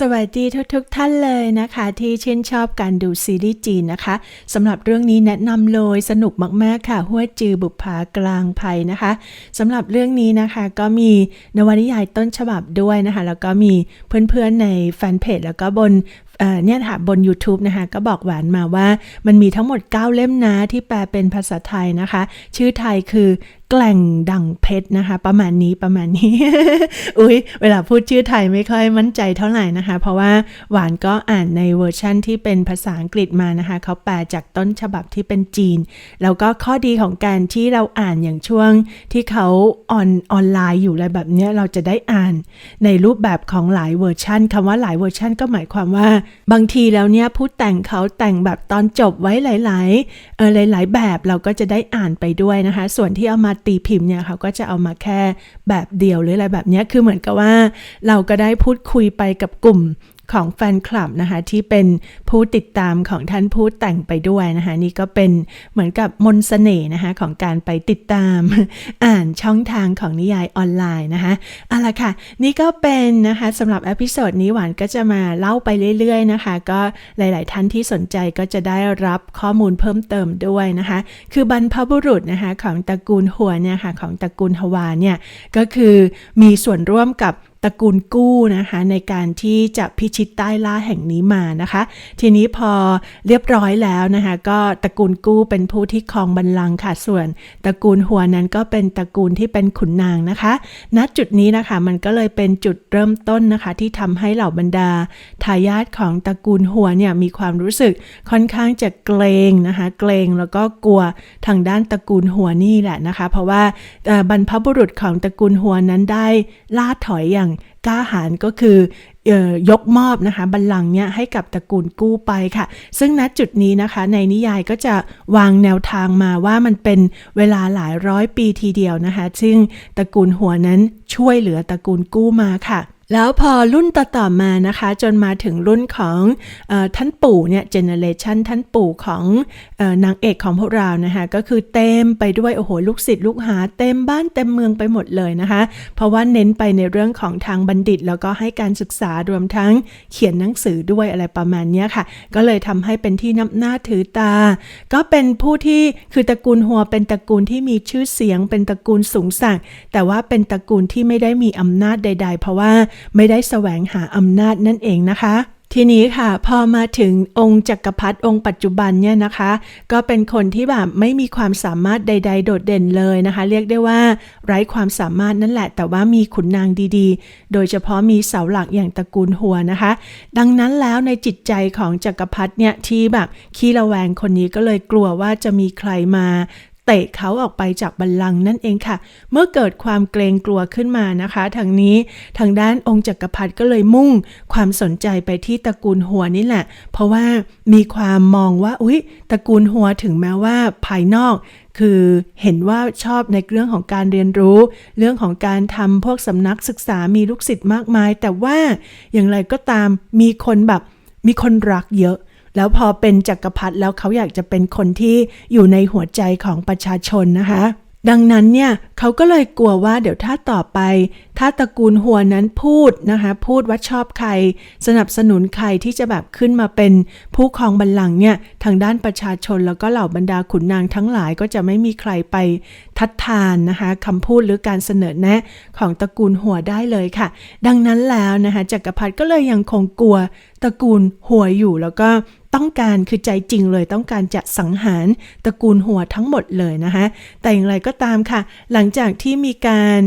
สวัสดีทุกๆทท่านเลยนะคะ ที่ชื่นชอบการดูซีรีส์จีนนะคะสำหรับเรื่องนี้แนะนำเลยสนุกมากๆค่ะ หัวจือบุปผากลางภัยนะคะสำหรับเรื่องนี้นะคะก็มีนวนิยายต้นฉบับด้วยนะคะ แล้วก็มีเพื่อนๆในแฟนเพจแล้วก็บนเนี่ยค่ะบน YouTube นะคะก็บอกหวานมาว่ามันมีทั้งหมด 9 เล่มนะที่แปลเป็นภาษาไทยนะคะ ชื่อไทยคือแกล่งดังเพชรนะคะ ประมาณนี้ประมาณนี้ อุ้ยเวลาพูดชื่อไทยไม่ค่อยมั่นใจเท่าไหร่นะคะ เพราะว่าหวานก็อ่านในเวอร์ชั่นที่เป็นภาษาอังกฤษมานะคะ เขาแปลจากต้นฉบับที่เป็นจีน แล้วก็ข้อดีของการที่เราอ่านอย่างช่วงที่เขาออนออนไลน์อยู่อะไรแบบนี้เราจะได้อ่านในรูปแบบของหลายเวอร์ชันคำว่าหลายเวอร์ชันก็หมายความว่าบางทีแล้วเนี่ยผู้แต่งเขาแต่งแบบตอนจบไว้หลายๆเออหลาย ๆ แบบเราก็จะได้อ่านไปด้วยนะคะ ส่วนที่เอามาตีพิมพ์เนี่ยเขาก็จะเอามาแค่แบบเดียวหรืออะไรแบบนี้คือเหมือนกับว่า เราก็ได้พูดคุยไปกับกลุ่ม ของแฟนคลับนะคะที่เป็นผู้ติดตามของท่านผู้แต่งไปด้วยนะคะนี่ก็เป็นเหมือนกับมนสเสน่ห์นะคะของการไปติดตาม อ่านช่องทางของนิยายออนไลน์นะคะเอาละค่ะ นี่ก็เป็นนะคะสำหรับอพิโซดนี้หวานก็จะมาเล่าไปเรื่อยๆนะคะ ก็หลายๆท่านที่สนใจก็จะได้รับข้อมูลเพิ่มเติมด้วยนะคะ คือบรรพบุรุษนะคะของตระกูลหัวเนี่ยค่ะของตระกูลฮวาเนี่ยก็คือมีส่วนร่วมกับ ตระกูลกู้นะคะในการที่จะพิชิตใต้ล่าแห่งนี้มานะคะ ทีนี้พอเรียบร้อยแล้วนะคะก็ตระกูลกู้เป็นผู้ที่ครองบัลลังก์ค่ะส่วนตระกูลหัวนั้นก็เป็นตระกูลที่เป็นขุนนางนะคะ ณจุดนี้นะคะมันก็เลยเป็นจุดเริ่มต้นนะคะ ที่ทำให้เหล่าบรรดาทายาทของตระกูลหัวเนี่ยมีความรู้สึกค่อนข้างจะเกรงนะคะเกรงแล้วก็กลัวทางด้านตระกูลหัวนี่แหละนะคะ เพราะว่าบรรพบุรุษของตระกูลหัวนั้นได้ล่าถอยอย่าง กล้าหาญก็คือยกมอบนะคะบัลลังก์เนี่ยให้กับตระกูลกู้ไปค่ะ ซึ่งณจุดนี้นะคะในนิยายก็จะวางแนวทางมาว่ามันเป็นเวลาหลายร้อยปีทีเดียวนะคะ ซึ่งตระกูลหัวนั้นช่วยเหลือตระกูลกู้มาค่ะ แล้วพอรุ่นต่อๆมานะคะ จนมาถึงรุ่นของอท่านปู่เนี่ยเจเนเรชันท่านปู่ของนางเอกของพวกเรานะคะก็คือเต็มไปด้วยโอ้โหลูกศิษย์ลูกหาเต็มบ้านเต็มเมืองไปหมดเลยนะคะ เพราะว่าเน้นไปในเรื่องของทางบัณฑิต แล้วก็ให้การศึกษารวมทั้งเขียนหนังสือด้วยอะไรประมาณนี้ค่ะ ก็เลยทำให้เป็นที่นับหน้าถือตา ก็เป็นผู้ที่คือตระกูลหัวเป็นตระกูลที่มีชื่อเสียง เป็นตระกูลสูงสักแต่ว่าเป็นตระกูลที่ไม่ได้มีอำนาจใด ๆ เพราะว่าไม่ได้แสวงหาอำนาจนั่นเองนะคะทีนี้ค่ะพอมาถึงองค์จักรพรรดิองค์ปัจจุบันเนี่ยนะคะ ก็เป็นคนที่แบบไม่มีความสามารถใด ๆ โดดเด่นเลยนะคะ เรียกได้ว่าไร้ความสามารถนั่นแหละ แต่ว่ามีขุนนางดีๆ โดยเฉพาะมีเสาหลักอย่างตระกูลหัวนะคะ ดังนั้นแล้วในจิตใจของจักรพรรดิเนี่ยที่แบบขี้ระแวงคนนี้ก็เลยกลัวว่าจะมีใครมา เตะเขาออกไปจากบัลลังก์นั่นเองค่ะ เมื่อเกิดความเกรงกลัวขึ้นมานะคะทางนี้ทางด้านองค์จักรพรรดิก็เลยมุ่งความสนใจไปที่ตระกูลหัวนี่แหละ เพราะว่ามีความมองว่าอุ๊ยตระกูลหัวถึงแม้ว่าภายนอกคือเห็นว่าชอบในเรื่องของการเรียนรู้ เรื่องของการทำพวกสำนักศึกษามีลูกศิษย์มากมาย แต่ว่าอย่างไรก็ตามมีคนแบบมีคนรักเยอะ แล้วพอเป็นจักรพรรดิแล้วเขาอยากจะเป็นคนที่อยู่ในหัวใจของประชาชนนะคะ ดังนั้นเนี่ยเขาก็เลยกลัวว่าเดี๋ยวถ้าต่อไป ถ้าตระกูลหัวนั้นพูดนะคะ พูดว่าชอบใคร สนับสนุนใครที่จะแบบขึ้นมาเป็นผู้ครองบัลลังก์เนี่ยทางด้านประชาชนแล้วก็เหล่าบรรดาขุนนางทั้งหลายก็จะไม่มีใครไปทัดทานนะคะคำพูดหรือการเสนอแนะของตระกูลหัวได้เลยค่ะ ดังนั้นแล้วนะคะจักรพรรดิก็เลยยังคงกลัวตระกูลหัวอยู่แล้วก็ ต้องการคือใจจริงเลยต้องการจะสังหารตระกูลหัวทั้งหมดเลยนะคะแต่อย่างไรก็ตามค่ะ หลังจากที่มีการ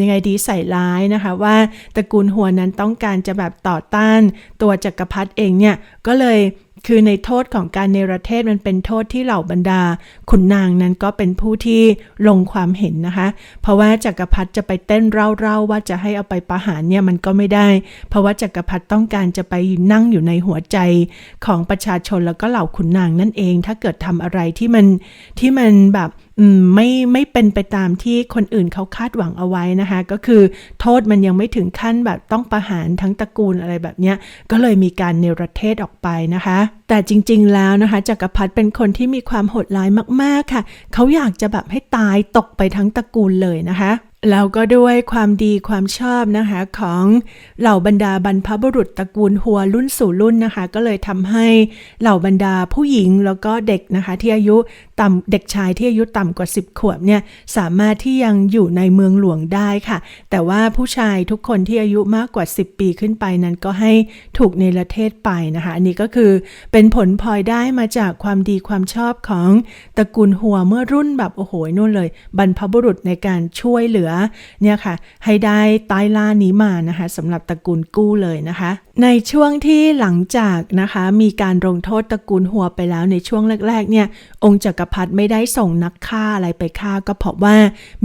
ยังไงดีใส่ร้ายนะคะว่าตระกูลหัวนั้นต้องการจะแบบต่อต้านตัวจักรพรรดิเองเนี่ยก็เลย คือในโทษของการเนรเทศมันเป็นโทษที่เหล่าบรรดา ขุนนางนั้นก็เป็นผู้ที่ลงความเห็นนะคะ เพราะว่าจักรพรรดิจะไปเต้นเร่าๆว่าจะให้เอาไปประหารเนี่ยมันก็ไม่ได้ เพราะว่าจักรพรรดิต้องการจะไปนั่งอยู่ในหัวใจของประชาชนแล้วก็เหล่าขุนนางนั่นเอง ถ้าเกิดทำอะไรที่มันที่มันแบบ ไม่ไม่เป็นไปตามที่คนอื่นเขาคาดหวังเอาไว้นะคะ ก็คือโทษมันยังไม่ถึงขั้นแบบต้องประหารทั้งตระกูลอะไรแบบนี้ก็เลยมีการเนรเทศออกไปนะคะ แต่จริงๆแล้วนะคะจักรพรรดิเป็นคนที่มีความโหดร้ายมากๆค่ะ เขาอยากจะแบบให้ตายตกไปทั้งตระกูลเลยนะคะแล้วก็ด้วยความดีความชอบนะคะของเหล่าบรรดาบรรพบุรุษตระกูลหัวรุ่นสู่รุ่นนะคะ ก็เลยทำให้เหล่าบรรดาผู้หญิงแล้วก็เด็กนะคะ ที่อายุต่ำเด็กชายที่อายุต่ำกว่า 10 ขวบเนี่ยสามารถที่ยังอยู่ในเมืองหลวงได้ค่ะ แต่ว่าผู้ชายทุกคนที่อายุมากกว่า 10 ปีขึ้นไปนั้นก็ให้ถูกในประเทศไปนะคะ อันนี้ก็คือเป็นผลพลอยได้มาจากความดีความชอบของตระกูลหัวเมื่อรุ่นแบบโอ้โหนู่นเลย บรรพบุรุษในการช่วยเหลือเนี่ยค่ะ ให้ได้ใต้ล่านี้มานะคะสำหรับตระกูลกู้เลยนะคะ ในช่วงที่หลังจากนะคะมีการลงโทษตระกูลหัวไปแล้วในช่วงแรกๆเนี่ยองค์จักรพรรดิไม่ได้ส่งนักฆ่าอะไรไปฆ่า ก็เพราะว่า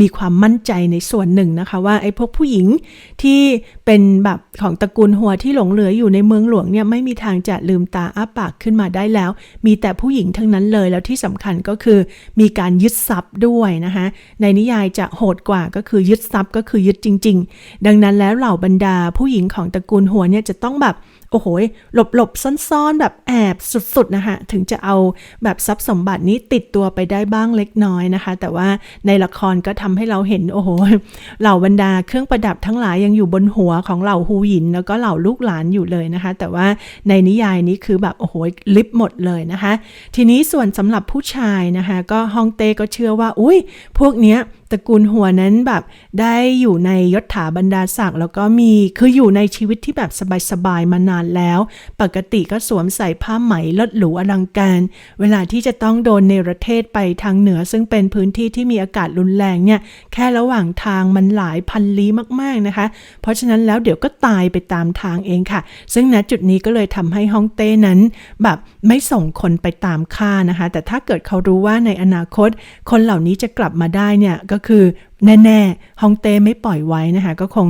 มีความมั่นใจในส่วนหนึ่งนะคะ ว่าไอ้พวกผู้หญิงที่เป็นแบบของตระกูลหัวที่หลงเหลืออยู่ในเมืองหลวงเนี่ยไม่มีทางจะลืมตาอ้าปากขึ้นมาได้แล้ว มีแต่ผู้หญิงทั้งนั้นเลยแล้วที่สำคัญก็คือมีการยึดทรัพย์ด้วยนะคะในนิยายจะโหดกว่าก็คือยึดทรัพย์ก็คือยึดจริง ๆ ดังนั้นแล้วเหล่าบรรดาผู้หญิงของตระกูลหัวเนี่ยจะต้องแบบโอ้โหหลบหลบซ่อนๆ แบบแอบสุดๆนะคะถึงจะเอาแบบทรัพย์สมบัตินี้ติดตัวไปได้บ้างเล็กน้อยนะคะ แต่ว่าในละครก็ทำให้เราเห็นโอ้โหเหล่าบรรดาเครื่องประดับทั้งหลายยังอยู่บนหัวของเหล่าฮูหยิน แล้วก็เหล่าลูกหลานอยู่เลยนะคะ แต่ว่าในนิยายนี้คือแบบโอ้โหลิบหมดเลยนะคะ ทีนี้ส่วนสำหรับผู้ชายนะคะ ก็ฮองเต้ก็เชื่อว่าอุ้ยพวกเนี้ย ตระกูลหัวนั้นแบบได้อยู่ในยศถาบรรดาศักดิ์แล้วก็มีคืออยู่ในชีวิตที่แบบสบายๆมานานแล้ว ปกติก็สวมใส่ผ้าไหมลดหรูอลังการ เวลาที่จะต้องโดนเนประเทศไปทางเหนือ ซึ่งเป็นพื้นที่ที่มีอากาศรุนแรงเนี่ยแค่ระหว่างทางมันหลายพันลี้มากๆนะคะ เพราะฉะนั้นแล้วเดี๋ยวก็ตายไปตามทางเองค่ะ ซึ่งณจุดนี้ก็เลยทำให้ฮ่องเต้นั้น แบบไม่ส่งคนไปตามฆ่านะคะ แต่ถ้าเกิดเขารู้ว่าในอนาคต คนเหล่านี้จะกลับมาได้เนี่ยก็คือแน่ ๆ ฮองเต้ไม่ปล่อยไว้นะคะ ก็คง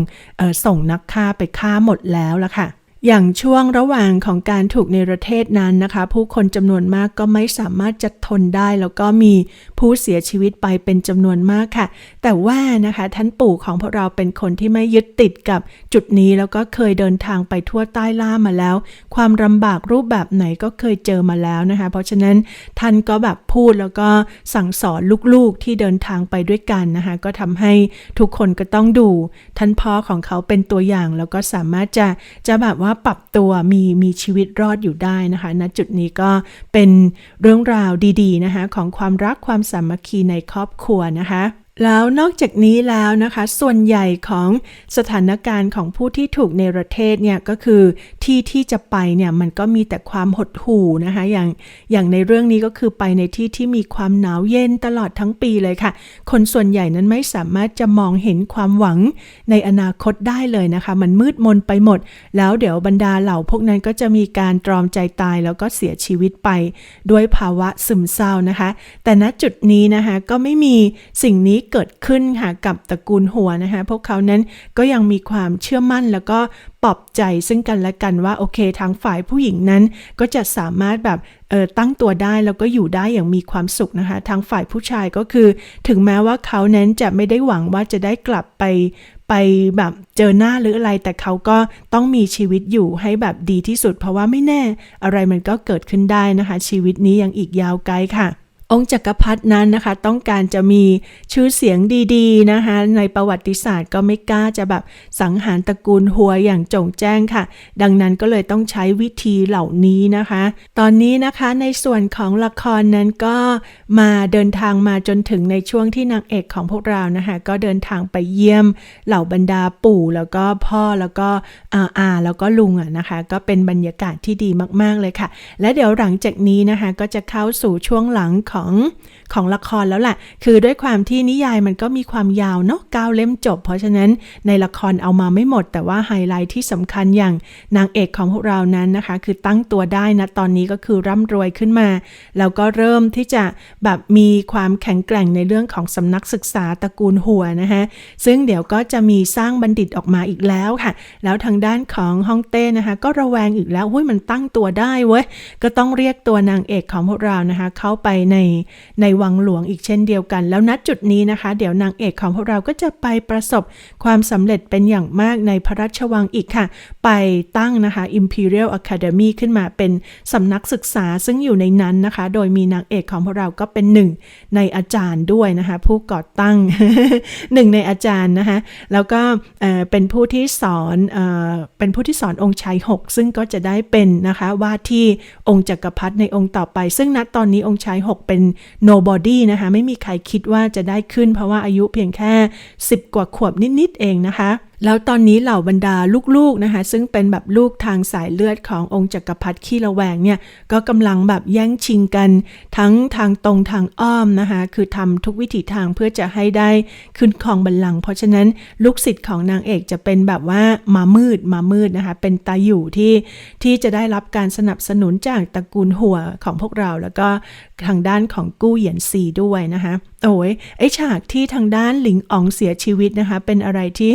ส่งนักฆ่าไปฆ่าหมดแล้วละค่ะ อย่างช่วงระหว่างของการถูกในประเทศนั้นนะคะ ผู้คนจำนวนมากก็ไม่สามารถจะทนได้ แล้วก็มีผู้เสียชีวิตไปเป็นจำนวนมากค่ะ แต่ว่านะคะท่านปู่ของพวกเราเป็นคนที่ไม่ยึดติดกับจุดนี้แล้วก็เคยเดินทางไปทั่วใต้ล่ามาแล้ว ความลำบากรูปแบบไหนก็เคยเจอมาแล้วนะคะ เพราะฉะนั้นท่านก็แบบพูดแล้วก็สั่งสอนลูกๆที่เดินทางไปด้วยกันนะคะก็ทำให้ทุกคนก็ต้องดูท่านพ่อของเขาเป็นตัวอย่างแล้วก็สามารถจะจะแบบว่าปรับตัวมีมีชีวิตรอดอยู่ได้นะคะณจุดนี้ก็เป็นเรื่องราวดีๆนะคะของความรักความสามัคคีในครอบครัวนะคะ แล้วนอกจากนี้แล้วนะคะ ส่วนใหญ่ของสถานการณ์ของผู้ที่ถูกในประเทศเนี่ยก็คือที่ที่จะไปเนี่ยมันก็มีแต่ความหดหู่นะคะอย่างอย่างในเรื่องนี้ก็คือไปในที่ที่มีความหนาวเย็นตลอดทั้งปีเลยค่ะ คนส่วนใหญ่นั้นไม่สามารถจะมองเห็นความหวังในอนาคตได้เลยนะคะ มันมืดมนไปหมด แล้วเดี๋ยวบรรดาเหล่าพวกนั้นก็จะมีการตรอมใจตายแล้วก็เสียชีวิตไป ด้วยภาวะซึมเศร้านะคะ แต่ณจุดนี้นะคะก็ไม่มีสิ่งนี้เกิดขึ้นค่ะกับตระกูลหัวนะคะพวกเขานั้นก็ยังมีความเชื่อมั่นแล้วก็ปลอบใจซึ่งกันและกันว่าโอเคทางฝ่ายผู้หญิงนั้น ก็จะสามารถแบบเออตั้งตัวได้แล้วก็อยู่ได้อย่างมีความสุขนะคะ ทางฝ่ายผู้ชายก็คือ ถึงแม้ว่าเขานั้นจะไม่ได้หวังว่าจะได้กลับไปไปแบบเจอหน้าหรืออะไรแต่เขาก็ต้องมีชีวิตอยู่ให้แบบดีที่สุด เพราะว่าไม่แน่อะไรมันก็เกิดขึ้นได้นะคะ ชีวิตนี้ยังอีกยาวไกลค่ะ องค์จักรพรรดินั้นนะคะ ต้องการจะมีชื่อเสียงดีๆนะคะ ในประวัติศาสตร์ก็ไม่กล้าจะแบบสังหารตระกูลหัวอย่างจงแจ้งค่ะ ดังนั้นก็เลยต้องใช้วิธีเหล่านี้นะคะ ตอนนี้นะคะในส่วนของละครนั้นก็มาเดินทางมาจนถึงในช่วงที่นางเอกของพวกเรานะคะ ก็เดินทางไปเยี่ยมเหล่าบรรดาปู่แล้วก็พ่อแล้วก็อาอาแล้วก็ลุงอะนะคะ ก็เป็นบรรยากาศที่ดีมากๆเลยค่ะ และเดี๋ยวหลังจากนี้นะคะก็จะเข้าสู่ช่วงหลังของของของละครแล้วแหละคือด้วยความที่นิยายมันก็มีความยาวเนาะเก้าเล่มจบ เพราะฉะนั้นในละครเอามาไม่หมด แต่ว่าไฮไลท์ที่สำคัญอย่างนางเอกของพวกเรานั้นนะคะ คือตั้งตัวได้นะตอนนี้ก็คือร่ำรวยขึ้นมา แล้วก็เริ่มที่จะแบบมีความแข็งแกร่งในเรื่องของสำนักศึกษาตระกูลหัวนะคะซึ่งเดี๋ยวก็จะมีสร้างบัณฑิตออกมาอีกแล้วค่ะ แล้วทางด้านของฮ่องเต้นะคะ ก็ระแวงอีกแล้วหุ้ยมันตั้งตัวได้เว้ยก็ต้องเรียกตัวนางเอกของพวกเรานะคะ เข้าไปในในวังหลวงอีกเช่นเดียวกัน แล้วณจุดนี้นะคะ เดี๋ยวนางเอกของพวกเราก็จะไปประสบความสำเร็จเป็นอย่างมากในพระราชวังอีกค่ะ ไปตั้งนะคะ Imperial Academy ขึ้นมาเป็นสำนักศึกษาซึ่งอยู่ในนั้นนะคะ โดยมีนางเอกของพวกเราก็เป็นหนึ่งในอาจารย์ด้วยนะคะ ผู้ก่อตั้งหนึ่งในอาจารย์นะคะ แล้วก็เเป็นผู้ที่สอนเอเป็นผู้ที่สอนองค์ชายหกซึ่งก็จะได้เป็นนะคะว่าที่องค์จักรพรรดิในองค์ต่อไป ซึ่งณตอนนี้องค์ชายหกเป็น nobody นะคะ ไม่มีใครคิดว่าจะได้ขึ้นเพราะว่าอายุเพียงแค่ 10 กว่าขวบนิด ๆ เองนะคะ แล้วตอนนี้เหล่าบรรดาลูกๆนะคะซึ่งเป็นแบบลูกทางสายเลือดขององค์จักรพรรดิขี้ระแวงเนี่ยก็กำลังแบบแย่งชิงกันทั้งทางตรงทางอ้อมนะคะคือทำทุกวิถีทางเพื่อจะให้ได้ขึ้นครองบัลลังก์เพราะฉะนั้นลูกศิษย์ของนางเอกจะเป็นแบบว่ามามืดมามืดนะคะเป็นตาอยู่ที่ที่จะได้รับการสนับสนุนจากตระกูลหัวของพวกเรา แล้วก็ทางด้านของกู้เหยียนซีด้วยนะคะ โอ้ยไอฉากที่ทางด้านหลิงอ๋องเสียชีวิตนะคะ เป็นอะไรที่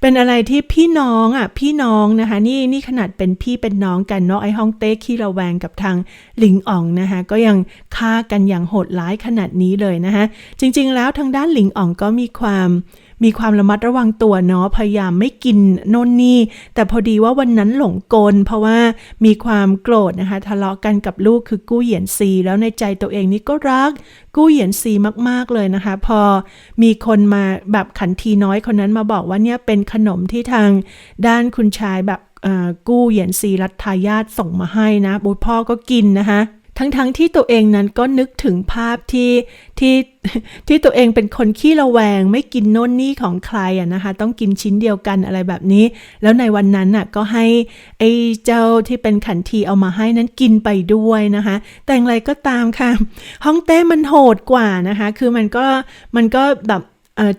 เป็นอะไรที่พี่น้องอะพี่น้องนะคะ นี่นี่ขนาดเป็นพี่เป็นน้องกันเนาะไอฮ่องเต้ขี้ระแวงกับทางหลิงอ๋องนะคะ ก็ยังฆ่ากันอย่างโหดร้ายขนาดนี้เลยนะคะ จริง ๆ แล้วทางด้านหลิงอ๋องก็มีความ มีความระมัดระวังตัวเนาะพยายามไม่กินโน่นนี่ แต่พอดีว่าวันนั้นหลงกล เพราะว่ามีความโกรธนะคะทะเลาะกันกับลูกคือกู้เหยียนซี แล้วในใจตัวเองนี่ก็รัก กู้เหยียนซีมาก ๆเลยนะคะ พอมีคนมาแบบขันทีน้อยคนนั้นมาบอกว่าเนี่ยเป็นขนมที่ทางด้านคุณชายแบบกู้เหยียนซีรัฐทายาทส่งมาให้นะบุตรพ่อก็กินนะคะ ทั้งๆทที่ตัวเองนั้นก็นึกถึงภาพที่ที่ที่ตัวเองเป็นคนขี้ระแวง ไม่กินโน่นนี่ของใครอะนะคะ ต้องกินชิ้นเดียวกันอะไรแบบนี้ แล้วในวันนั้นน่ะก็ให้ไอ้เจ้าที่เป็นขันทีเอามาให้นั้นกินไปด้วยนะคะ แต่อย่างไรก็ตามค่ะฮ่องเต้มันโหดกว่านะคะ คือมันก็มันก็แบบ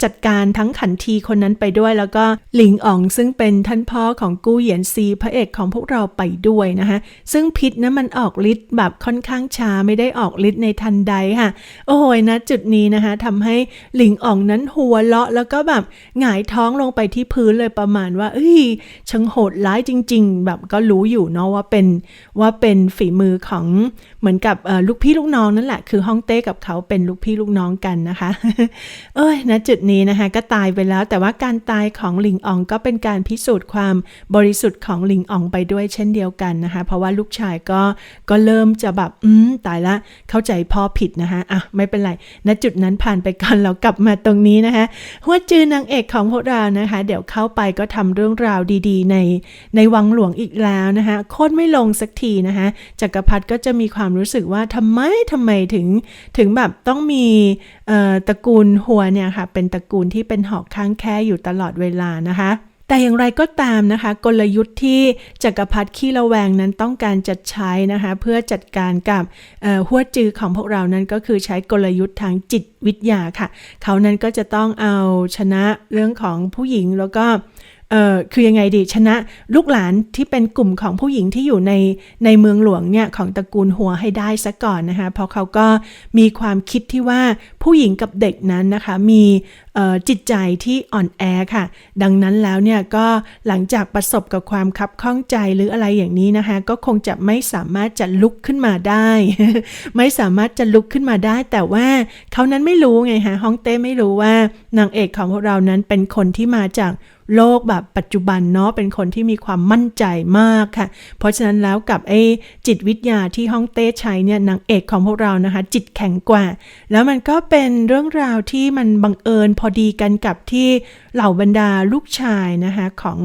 จัดการทั้งขันทีคนนั้นไปด้วย แล้วก็หลิงอ๋องซึ่งเป็นท่านพ่อของกู้เหยียนซีพระเอกของพวกเราไปด้วยนะคะซึ่งพิษนะมันออกฤทธิ์แบบค่อนข้างช้าไม่ได้ออกฤทธิ์ในทันใดค่ะ โอ้โหนะจุดนี้นะคะทำให้หลิงอ๋องนั้นหัวเลาะแล้วก็แบบหงายท้องลงไปที่พื้นเลยประมาณว่าเอ้ยช่างโหดร้ายจริง ๆ แบบก็รู้อยู่เนาะว่าเป็นว่าเป็นฝีมือของเหมือนกับลูกพี่ลูกน้องนั่นแหละคือฮ่องเต้กับเขาเป็นลูกพี่ลูกน้องกันนะคะ เอ้ยนะจุดนี้นะคะก็ตายไปแล้ว แต่ว่าการตายของหลิงอองก็เป็นการพิสูจน์ความบริสุทธิ์ของหลิงอองไปด้วยเช่นเดียวกันนะคะ เพราะว่าลูกชายก็ก็เริ่มจะแบบอืมตายละเข้าใจพ่อผิดนะคะอะไม่เป็นไรณจุดนั้นผ่านไปก่อนเรากลับมาตรงนี้นะคะหัวจือนางเอกของพวกเรานะคะ เดี๋ยวเข้าไปก็ทำเรื่องราวดีๆ ในในวังหลวงอีกแล้วนะคะโคตรไม่ลงสักทีนะคะจักรพรรดิก็จะมีความรู้สึกว่าทำไมทำไมถึงถึงแบบต้องมีเอ่อตระกูลหัวเนี่ยค่ะเป็นตระกูลที่เป็นหอกข้างแค่อยู่ตลอดเวลานะคะแต่อย่างไรก็ตามนะคะ กลยุทธ์ที่จักรพรรดิขี้ระแวงนั้นต้องการจัดใช้นะคะ เพื่อจัดการกับหัวจือของพวกเรานั้นก็คือใช้กลยุทธ์ทางจิตวิทยาค่ะ เขานั้นก็จะต้องเอาชนะเรื่องของผู้หญิงแล้วก็ เอ่อคือยังไงดีชนะลูกหลานที่เป็นกลุ่มของผู้หญิงที่อยู่ในในเมืองหลวงเนี่ยของตระกูลหัวให้ได้ซะก่อนนะคะเพราะเขาก็มีความคิดที่ว่าผู้หญิงกับเด็กนั้นนะคะมี จิตใจที่อ่อนแอค่ะ ดังนั้นแล้วเนี่ยก็หลังจากประสบกับความคับข้องใจหรืออะไรอย่างนี้นะคะ ก็คงจะไม่สามารถจะลุกขึ้นมาได้ ไม่สามารถจะลุกขึ้นมาได้ แต่ว่าเขานั้นไม่รู้ไงฮะฮ่องเต้ไม่รู้ว่านางเอกของพวกเรานั้นเป็นคนที่มาจากโลกแบบปัจจุบันเนาะเป็นคนที่มีความมั่นใจมากค่ะ เพราะฉะนั้นแล้วกับไอ้จิตวิทยาที่ฮ่องเต้ใช้เนี่ยนางเอกของพวกเรานะคะ จิตแข็งกว่า แล้วมันก็เป็นเรื่องราวที่มันบังเอิญพอดีกันกับที่เหล่าบรรดาลูกชายนะคะของ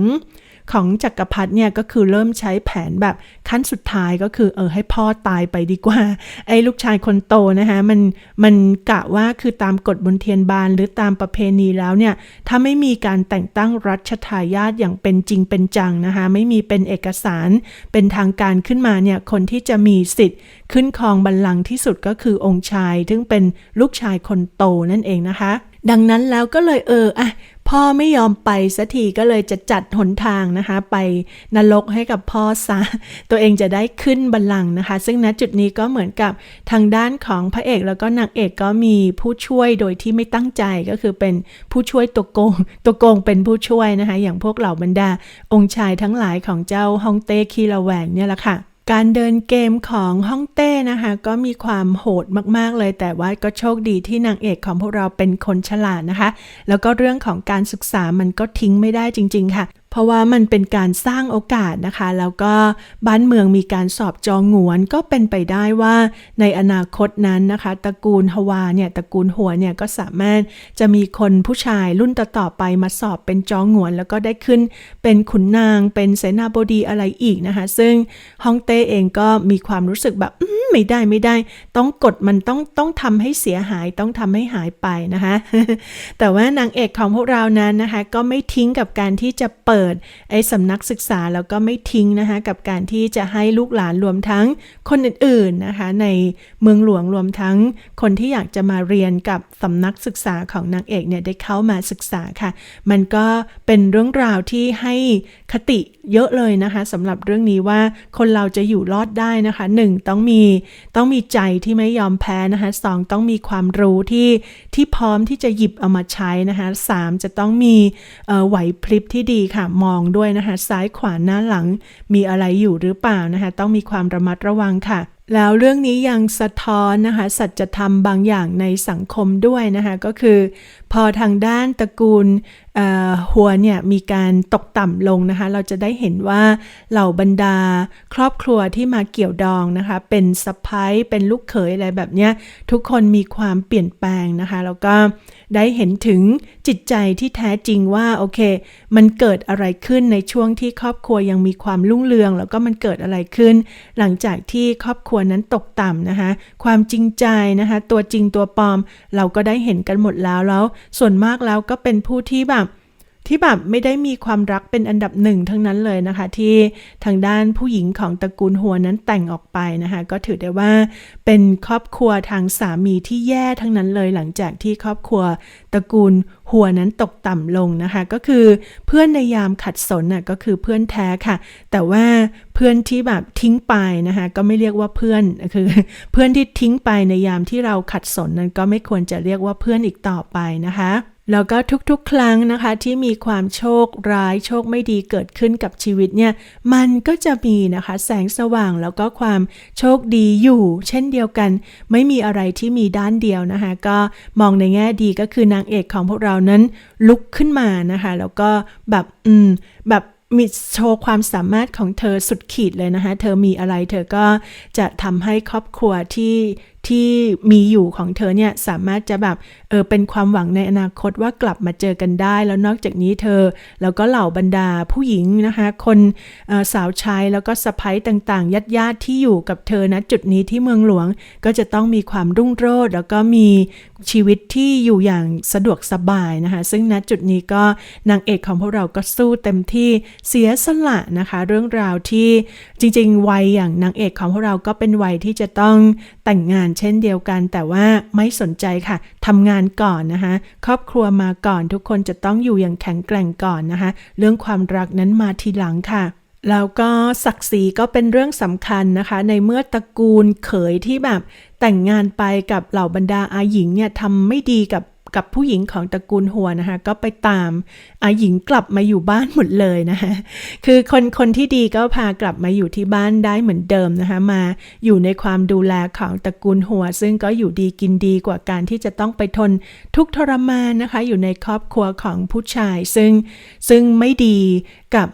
ของจักรพรรดิเนี่ยก็คือเริ่มใช้แผนแบบขั้นสุดท้ายก็คือเออให้พ่อตายไปดีกว่า ไอ้ลูกชายคนโตนะคะมันมันกะว่าคือตามกฎบนเทียนบานหรือตามประเพณีแล้วเนี่ยถ้าไม่มีการแต่งตั้งรัชทายาทอย่างเป็นจริงเป็นจังนะคะไม่มีเป็นเอกสารเป็นทางการขึ้นมาเนี่ยคนที่จะมีสิทธิ์ ขึ้นครองบัลลังก์ที่สุดก็คือองค์ชาย ซึ่งเป็นลูกชายคนโตนั่นเองนะคะ ดังนั้นแล้วก็เลยเอออะพ่อไม่ยอมไปสักทีก็เลยจะจัดหนทางนะคะ ไปนรกให้กับพ่อซะตัวเองจะได้ขึ้นบัลลังก์นะคะ ซึ่งณจุดนี้ก็เหมือนกับทางด้านของพระเอกแล้วก็นางเอกก็มีผู้ช่วยโดยที่ไม่ตั้งใจก็คือเป็นผู้ช่วยตัวโกง ตัวโกงเป็นผู้ช่วยนะคะ อย่างพวกเหล่าบรรดาองค์ชายทั้งหลายของเจ้าฮองเต้คีระแหวงเนี่ยแหละค่ะ การเดินเกมของฮ่องเต้นะคะ ก็มีความโหดมากๆเลย แต่ว่าก็โชคดีที่นางเอกของพวกเราเป็นคนฉลาดนะคะ แล้วก็เรื่องของการศึกษามันก็ทิ้งไม่ได้จริง ๆ ค่ะ เพราะว่ามันเป็นการสร้างโอกาสนะคะ แล้วก็บ้านเมืองมีการสอบจองหงวนก็เป็นไปได้ว่าในอนาคตนั้นนะคะตระกูลฮวาเนี่ยตระกูลหัวเนี่ยก็สามารถจะมีคนผู้ชายรุ่นต่อๆไปมาสอบเป็นจองหงวน แล้วก็ได้ขึ้นเป็นขุนนางเป็นเสนาบดีอะไรอีกนะคะ ซึ่งฮ่องเต้เองก็มีความรู้สึกแบบไม่ได้ไม่ได้ ต้องกดมันต้องต้องทำให้เสียหายต้องทำให้หายไปนะคะ แต่ว่านางเอกของพวกเรานั้นนะคะ ก็ไม่ทิ้งกับการที่จะเปิดไอ้สำนักศึกษาแล้วก็ไม่ทิ้งนะคะกับการที่จะให้ลูกหลานรวมทั้งคนอื่นๆนะคะในเมืองหลวงรวมทั้งคนที่อยากจะมาเรียนกับสำนักศึกษาของนางเอกเนี่ยได้เข้ามาศึกษาค่ะ มันก็เป็นเรื่องราวที่ให้ คติเยอะเลยนะคะสำหรับเรื่องนี้ว่าคนเราจะอยู่รอดได้นะคะหนึ่งต้องมีต้องมีใจที่ไม่ยอมแพ้นะคะสองต้องมีความรู้ที่ที่พร้อมที่จะหยิบเอามาใช้นะคะสามจะต้องมีไหวพริบที่ดีค่ะมองด้วยนะคะซ้ายขวาหน้าหลังมีอะไรอยู่หรือเปล่านะคะต้องมีความระมัดระวังค่ะแล้วเรื่องนี้ยังสะท้อนนะคะสัจธรรมบางอย่างในสังคมด้วยนะคะก็คือ พอทางด้านตระกูลหัวเนี่ยมีการตกต่ำลงนะคะ เราจะได้เห็นว่าเหล่าบรรดาครอบครัวที่มาเกี่ยวดองนะคะ เป็นสะพ้ายเป็นลูกเขยอะไรแบบเนี้ยทุกคนมีความเปลี่ยนแปลงนะคะ แล้วก็ได้เห็นถึงจิตใจที่แท้จริงว่าโอเค มันเกิดอะไรขึ้นในช่วงที่ครอบครัวยังมีความรุ่งเรือง แล้วก็มันเกิดอะไรขึ้น หลังจากที่ครอบครัวนั้นตกต่ำนะคะ ความจริงใจนะคะ ตัวจริงตัวปลอม เราก็ได้เห็นกันหมดแล้วแล้วส่วนมากแล้วก็เป็นผู้ที่แบบ ที่แบบไม่ได้มีความรักเป็นอันดับหนึ่งทั้งนั้นเลยนะคะ ที่ทางด้านผู้หญิงของตระกูลหัวนั้นแต่งออกไปนะคะ ก็ถือได้ว่าเป็นครอบครัวทางสามีที่แย่ทั้งนั้นเลยหลังจากที่ครอบครัวตระกูลหัวนั้นตกต่ำลงนะคะ ก็คือเพื่อนในยามขัดสนน่ะก็คือเพื่อนแท้ค่ะ แต่ว่าเพื่อนที่แบบทิ้งไปนะคะก็ไม่เรียกว่าเพื่อนคือ เพื่อนที่ทิ้งไปในยามที่เราขัดสนนั้นก็ไม่ควรจะเรียกว่าเพื่อนอีกต่อไปนะคะ แล้วก็ทุกๆ ครั้งนะคะที่มีความโชคร้ายโชคไม่ดีเกิดขึ้นกับชีวิตเนี่ยมันก็จะมีนะคะแสงสว่างแล้วก็ความโชคดีอยู่ เช่นเดียวกัน ไม่มีอะไรที่มีด้านเดียวนะคะ ก็มองในแง่ดีก็คือนางเอกของพวกเรานั้นลุกขึ้นมานะคะ แล้วก็แบบอืมแบบมีโชว์ความสามารถของเธอสุดขีดเลยนะคะ เธอมีอะไรเธอก็จะทำให้ครอบครัวที่ ที่มีอยู่ของเธอเนี่ยสามารถจะแบบเออเป็นความหวังในอนาคตว่ากลับมาเจอกันได้ แล้วนอกจากนี้เธอ แล้วก็เหล่าบรรดาผู้หญิงนะคะคนสาวใช้แล้วก็สะพ้ยต่างๆญาติญาติที่อยู่กับเธอนะจุดนี้ที่เมืองหลวงก็จะต้องมีความรุ่งโรจน์แล้วก็มีชีวิตที่อยู่อย่างสะดวกสบายนะคะ ซึ่งณจุดนี้ก็นางเอกของพวกเราก็สู้เต็มที่เสียสละนะคะ เรื่องราวที่จริงๆ วัยอย่างนางเอกของพวกเราก็เป็นวัยที่จะต้องแต่งงานเช่นเดียวกัน แต่ว่าไม่สนใจค่ะทำงานก่อนนะคะครอบครัวมาก่อนทุกคนจะต้องอยู่อย่างแข็งแกร่งก่อนนะคะ เรื่องความรักนั้นมาทีหลังค่ะแล้วก็ศักดิ์ศรีก็เป็นเรื่องสำคัญนะคะ ในเมื่อตระกูลเขยที่แบบแต่งงานไปกับเหล่าบรรดาอาหญิงเนี่ยทำไม่ดีกับ กับผู้หญิงของตระกูลหัวนะคะก็ไปตามอาหญิงกลับมาอยู่บ้านหมดเลยนะคะคือคนคนที่ดีก็พากลับมาอยู่ที่บ้านได้เหมือนเดิมนะคะมาอยู่ในความดูแลของตระกูลหัว ซึ่งก็อยู่ดีกินดีกว่าการที่จะต้องไปทนทุกทรมานนะคะอยู่ในครอบครัวของผู้ชาย ซึ่งซึ่งไม่ดีกับ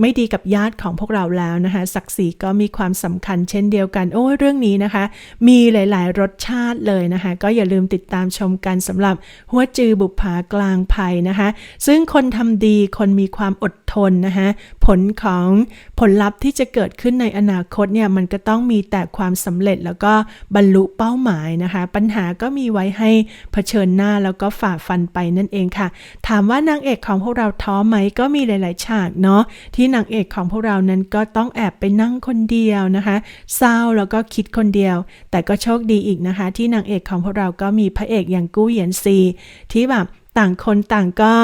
ไม่ดีกับญาติของพวกเราแล้วนะคะศักดิ์ศรีก็มีความสำคัญเช่นเดียวกัน โอ้ยเรื่องนี้นะคะ มีหลาย ๆ รสชาติเลยนะคะ ก็อย่าลืมติดตามชมกันสำหรับหัวจือบุปผากลางภัยนะคะ ซึ่งคนทำดีคนมีความอดทนนะคะผลของผลลัพธ์ที่จะเกิดขึ้นในอนาคตเนี่ยมันก็ต้องมีแต่ความสำเร็จแล้วก็บรรลุเป้าหมายนะคะ ปัญหาก็มีไว้ให้เผชิญหน้าแล้วก็ฝ่าฟันไปนั่นเองค่ะ ถามว่านางเอกของพวกเราท้อไหมก็มีหลาย ๆ ฉากเนาะที่นางเอกของพวกเรานั้นก็ต้องแอบไปนั่งคนเดียวนะคะ เศร้าแล้วก็คิดคนเดียว แต่ก็โชคดีอีกนะคะ ที่นางเอกของพวกเราก็มีพระเอกอย่างกู้เหยียนซี ที่แบบต่างคนต่างก็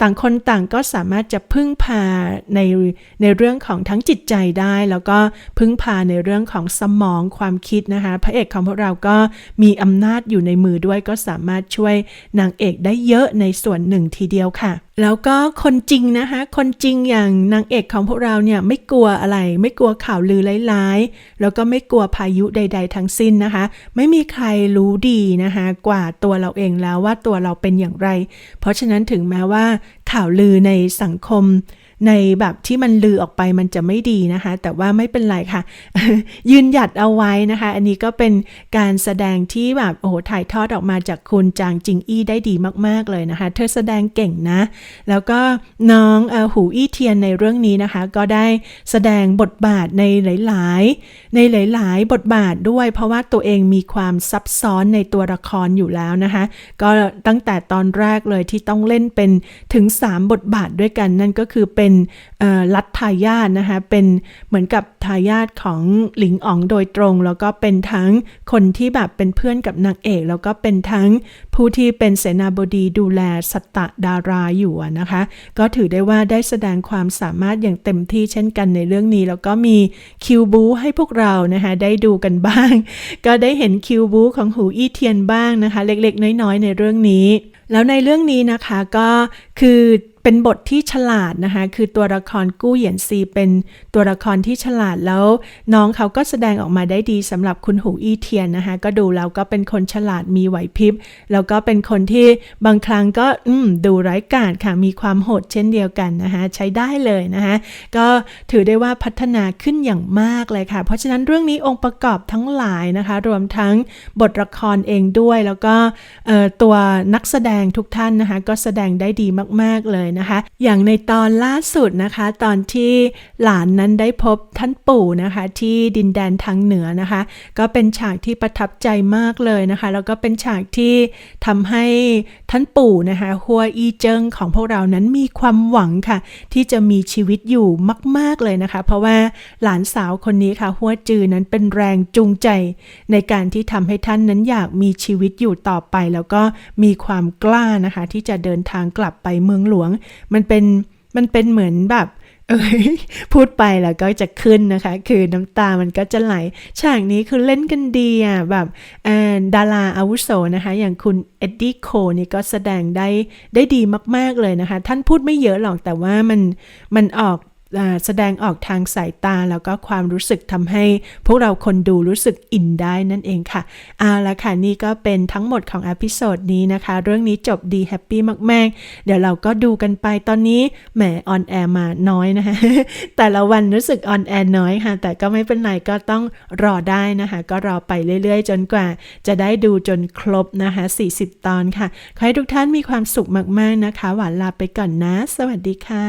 ต่างคนต่างก็สามารถจะพึ่งพาในในเรื่องของทั้งจิตใจได้ แล้วก็พึ่งพาในเรื่องของสมองความคิดนะคะ พระเอกของพวกเราก็มีอำนาจอยู่ในมือด้วยก็สามารถช่วยนางเอกได้เยอะในส่วนหนึ่งทีเดียวค่ะแล้วก็คนจริงนะคะ คนจริงอย่างนางเอกของพวกเราเนี่ยไม่กลัวอะไร ไม่กลัวข่าวลือร้ายๆ แล้วก็ไม่กลัวพายุใด ๆ ทั้งสิ้นนะคะ ไม่มีใครรู้ดีนะคะ กว่าตัวเราเองแล้วว่าตัวเราเป็นอย่างไร เพราะฉะนั้นถึงแม้ว่าข่าวลือในสังคม ในแบบที่มันลือออกไปมันจะไม่ดีนะคะ แต่ว่าไม่เป็นไรค่ะ ยืนหยัดเอาไว้นะคะ อันนี้ก็เป็นการแสดงที่แบบโอ้โหถ่ายทอดออกมาจากคุณจางจิงอี้ได้ดีมากๆเลยนะคะ เธอแสดงเก่งนะ แล้วก็น้องอหูอี้เทียนในเรื่องนี้นะคะ ก็ได้แสดงบทบาทในหลายๆ ในหลาย ๆ บทบาทด้วย เพราะว่าตัวเองมีความซับซ้อนในตัวละครอยู่แล้วนะคะ ก็ตั้งแต่ตอนแรกเลยที่ต้องเล่นเป็นถึง 3 บทบาทด้วยกันนั่นก็คือเป็นเอ่อรัฐทายาทนะคะ เป็นเหมือนกับทายาทของหลิงอ๋องโดยตรง แล้วก็เป็นทั้งคนที่แบบเป็นเพื่อนกับนางเอก แล้วก็เป็นทั้งผู้ที่เป็นเสนาบดีดูแลสัตตดาราอยู่นะคะ ก็ถือได้ว่าได้แสดงความสามารถอย่างเต็มที่เช่นกันในเรื่องนี้ แล้วก็มีคิวบูให้พวกเรานะคะได้ดูกันบ้าง ก็ได้เห็นคิวบูของหูอี้เทียนบ้างนะคะ เล็กๆ น้อยๆ ในเรื่องนี้ แล้วในเรื่องนี้นะคะก็คือ เป็นบทที่ฉลาดนะคะ คือตัวละครกู้เหยียนซีเป็นตัวละครที่ฉลาดแล้ว น้องเขาก็แสดงออกมาได้ดีสำหรับคุณหูอี้เทียนนะคะ ก็ดูแล้วก็เป็นคนฉลาดมีไหวพริบ แล้วก็เป็นคนที่บางครั้งก็อืมดูไร้กาจค่ะ มีความโหดเช่นเดียวกันนะคะใช้ได้เลยนะคะก็ถือได้ว่าพัฒนาขึ้นอย่างมากเลยค่ะ เพราะฉะนั้นเรื่องนี้องค์ประกอบทั้งหลายนะคะ รวมทั้งบทละครเองด้วย แล้วก็ตัวนักแสดงทุกท่านนะคะก็แสดงได้ดีมาก ๆเลยนะคะ อย่างในตอนล่าสุดนะคะ ตอนที่หลานนั้นได้พบท่านปู่นะคะ ที่ดินแดนทางเหนือนะคะ ก็เป็นฉากที่ประทับใจมากเลยนะคะ แล้วก็เป็นฉากที่ทำให้ท่านปู่นะคะฮัวอีเจิงของพวกเรานั้นมีความหวังค่ะ ที่จะมีชีวิตอยู่มาก ๆเลยนะคะ เพราะว่าหลานสาวคนนี้ค่ะฮัวจือนั้นเป็นแรงจูงใจ ในการที่ทำให้ท่านนั้นอยากมีชีวิตอยู่ต่อไป แล้วก็มีความกล้านะคะ ที่จะเดินทางกลับไปเมืองหลวงมันเป็นมันเป็นเหมือนแบบ เอ้ยพูดไปแล้วก็จะขึ้นนะคะ คือน้ำตามันก็จะไหล ฉากนี้คือเล่นกันดีอะแบบดาราอาวุโสนะคะ อย่างคุณเอ็ดดี้โคนี่ก็แสดงได้ได้ดีมาก ๆเลยนะคะ ท่านพูดไม่เยอะหรอกแต่ว่ามันมันออก แสดงออกทางสายตาแล้วก็ความรู้สึกทำให้ พวกเราคนดูรู้สึกอินได้นั่นเองค่ะเอาละค่ะนี่ก็เป็นทั้งหมดของอพิโซดนี้นะคะ เรื่องนี้จบดีแฮปปี้มาก ๆ เดี๋ยวเราก็ดูกันไปตอนนี้แหมออนแอร์มาน้อยนะคะแต่ละวันรู้สึกออนแอร์น้อยค่ะ แต่ก็ไม่เป็นไรก็ต้องรอได้นะคะ ก็รอไปเรื่อย ๆ จนกว่า จะได้ดูจนครบนะคะ 40 ตอนค่ะ ขอให้ทุกท่านมีความสุขมาก ๆ นะคะ หวานลาไปก่อนนะ สวัสดีค่ะ